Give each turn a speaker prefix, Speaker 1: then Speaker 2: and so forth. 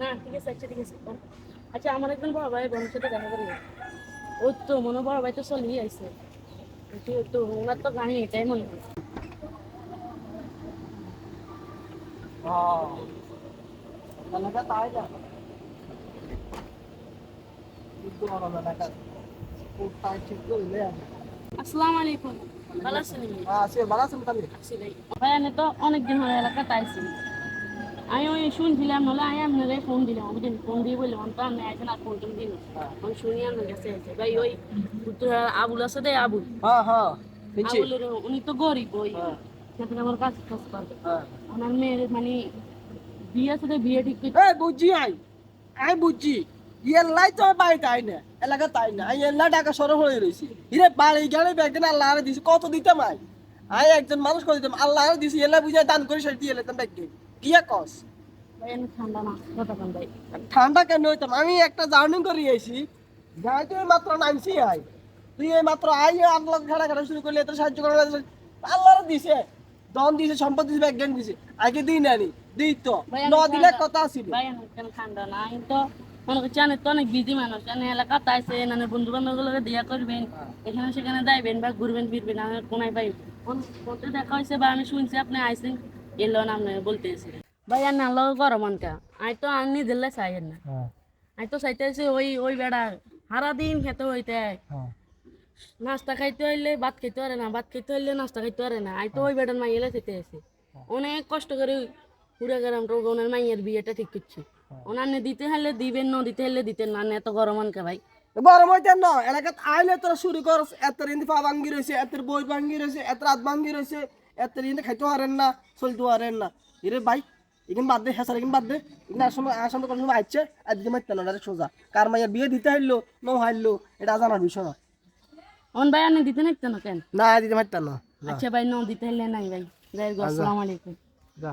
Speaker 1: না ঠিক আছে আচ্ছা ঠিক আছে আচ্ছা আমার একজন বড় ভাই বোনের সাথে দেখা করি। ও তো মনে বড় ভাই তো আইছে। তো ওনার তো গাড়ি এটাই মনে হয়।
Speaker 2: তাই এলাকা তাই
Speaker 1: আসসালামু আলাইকুম। ভালো আছেন?
Speaker 2: ভালো আছেন
Speaker 1: ভাই। ভাই আমি তো অনেকদিন হয়ে এলাকাতে আইছি। আমি ওই শুনছিলাম নলে আমি ফোন দিলাম বুঝলেন ফোন দিয়ে বললাম তো আইছেন আর ফোন টোন দিন আমি শুনি আপনার কাছে আছে ভাই ওই আবুল আছে আবুল।
Speaker 2: হ্যাঁ হ্যাঁ
Speaker 1: উনি তো গরিব ওই
Speaker 2: হ্যাঁ।
Speaker 1: সেখানে আমার কাজ কাজ করবে
Speaker 2: হ্যাঁ।
Speaker 1: ওনার মেয়ের মানে বিয়ে সাথে বিয়ে ঠিক
Speaker 2: এই বুঝছি আই আই বুঝছি এল্লাই তো বাড়ি তাই না এলাকা তাই না। এল্লা টাকা সরব হয়ে রয়েছি হিরে বাড়ি গেলে একদিন আল্লাহ দিছি কত দিতাম আই। আই একজন মানুষ করে দিতাম আল্লাহ দিছি এল্লা বুঝাই দান করে সেটা এলাম ব্যাগকে কিয়া কস?
Speaker 1: ঠান্ডা না কতক্ষণ ভাই।
Speaker 2: ঠান্ডা কেন হইতাম? আমি একটা জার্নি করে আইছি। যাই তুই মাত্র নামছি আই। তুই এই মাত্র আই আল্লাহ ঘাড়া ঘাড়া শুরু করলে এত সাহায্য করে আল্লাহ দিছে দন দিছে সম্পদ দিছে ব্যাগ দিছে। আগে দিই নানি দিই তো। ন দিলে কথা ছিল
Speaker 1: ভাই আমি কেন ঠান্ডা না? আমি তো মনে করছি আমি তো অনেক বিজি মানুষ আমি এলাকাতে আইসে নানা বন্ধু বান্ধবগুলোকে দিয়া করবেন এখানে সেখানে যাইবেন বা ঘুরবেন ফিরবেন আমি কোনায় পাই দেখা হয়েছে বা আমি শুনছি আপনি আইসেন এলো না আপনি বলতে ভাই আর না লোক গরম আনকা আমি তো আনি দিলে চাই না। আমি তো চাইতেছি ওই ওই বেড়া সারা দিন খেতে হইতে। নাস্তা খাইতে হইলে ভাত খাইতে পারে না ভাত খাইতে হইলে নাস্তা খাইতে পারে না। আমি তো ওই বেড়ার মাইয়েলে খেতে আসি অনেক কষ্ট করে পুরা গরম তো ওনার মাইয়ের বিয়েটা ঠিক করছি। ওনার দিতে হলে দিবেন না দিতে হলে দিতেন না এত গরম আনকে ভাই।
Speaker 2: গরম হইতে ন এলাকাত আইলে তোরা শুরু কর এত ইন্দি পা ভাঙ্গি রয়েছে এত বই ভাঙ্গি রয়েছে এত রাত ভাঙ্গি রয়েছে এত ইন্দি খাইতে পারেন না চলতে পারেন না। ইরে ভাই এখানে বাদ দে হেসার এখানে বাদ দে। এখানে আসাম আসাম কোনো সময় আসছে দিতে মারতে না ডাইরেক্ট সোজা। কার মাইয়ার বিয়ে দিতে হারলো ন হাইলো এটা জানার বিষয়। না
Speaker 1: অন ভাই আনি দিতে নাকতেন না কেন?
Speaker 2: না দিতে মারতে না।
Speaker 1: আচ্ছা ভাই ন দিতে হলে নাই ভাই। যাই আসসালামু আলাইকুম।
Speaker 2: যা।